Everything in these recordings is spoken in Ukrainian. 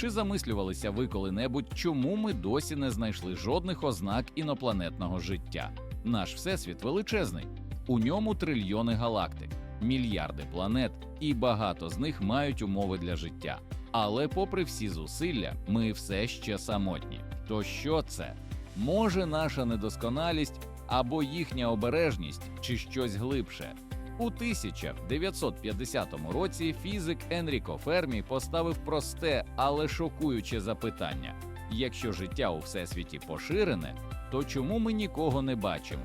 Чи замислювалися ви коли-небудь, чому ми досі не знайшли жодних ознак інопланетного життя? Наш всесвіт величезний, у ньому трильйони галактик, мільярди планет, і багато з них мають умови для життя. Але, попри всі зусилля, ми все ще самотні. То що це? Може, наша недосконалість або їхня обережність, чи щось глибше? У 1950 році фізик Енріко Фермі поставив просте, але шокуюче запитання: якщо життя у всесвіті поширене, то чому ми нікого не бачимо?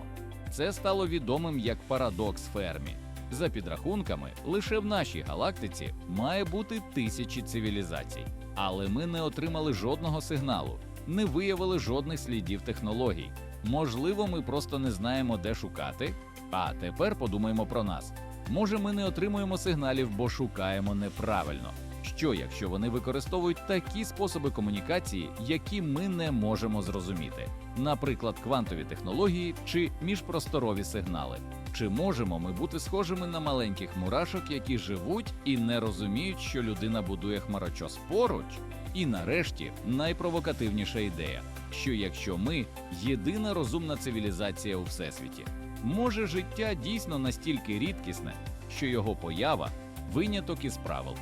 Це стало відомим як парадокс Фермі. За підрахунками, лише в нашій галактиці має бути тисячі цивілізацій, але ми не отримали жодного сигналу, не виявили жодних слідів технологій. Можливо, ми просто не знаємо, де шукати. А тепер подумаємо про нас. Може, ми не отримуємо сигналів, бо шукаємо неправильно. Що, якщо вони використовують такі способи комунікації, які ми не можемо зрозуміти, наприклад, квантові технології чи міжпросторові сигнали? Чи можемо ми бути схожими на маленьких мурашок, які живуть і не розуміють, що людина будує хмарочос поруч? І нарешті найпровокативніша ідея, що якщо ми єдина розумна цивілізація у всесвіті, може життя дійсно настільки рідкісне, що його поява виняток із правил.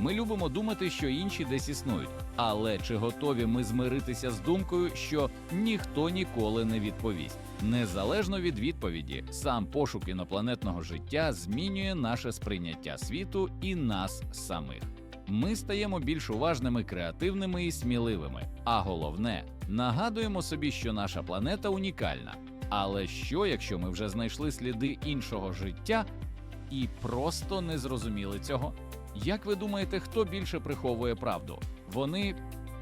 Ми любимо думати, що інші десь існують, але чи готові ми змиритися з думкою, що ніхто ніколи не відповість? Незалежно від відповіді, сам пошук інопланетного життя змінює наше сприйняття світу і нас самих. Ми стаємо більш уважними, креативними і сміливими. А головне, нагадуємо собі, що наша планета унікальна. Але що, якщо ми вже знайшли сліди іншого життя і просто не зрозуміли цього? Як ви думаєте, хто більше приховує правду? Вони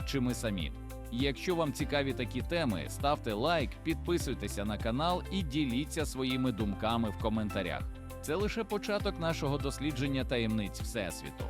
чи ми самі? Якщо вам цікаві такі теми, ставте лайк, підписуйтеся на канал і діліться своїми думками в коментарях. Це лише початок нашого дослідження таємниць Всесвіту.